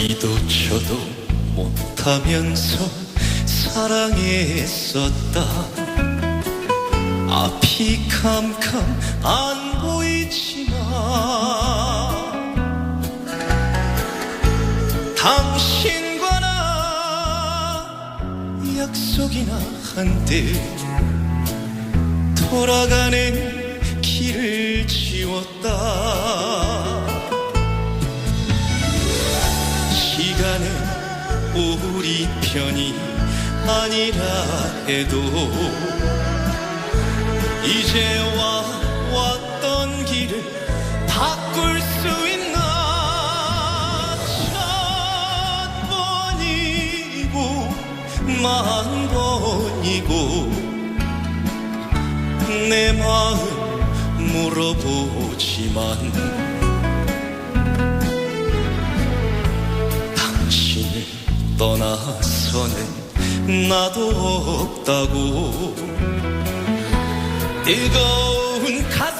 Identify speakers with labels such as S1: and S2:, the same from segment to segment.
S1: 이도 저도 못하면서 사랑했었다. 앞이 캄캄 안 보이지만 당신과 나 약속이나 한때 돌아가는 우리 편이 아니라 해도 이제와 왔던 길을 바꿀 수 있나? 천 번이고 만 번이고 내 마음 물어보지만 떠나서는 나도 없다고. 뜨거운 가슴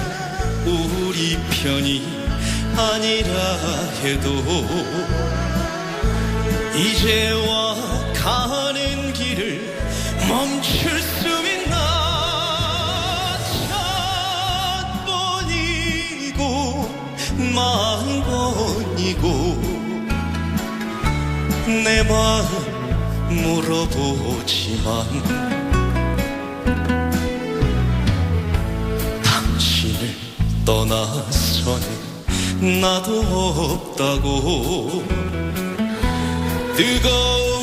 S1: 우리 편이 아니라 해도 이제와 가는 길을 멈출 수 있나? 천 번이고 만 번이고 내 마음 물어보지만 떠나서는 나도 없다고. 뜨거운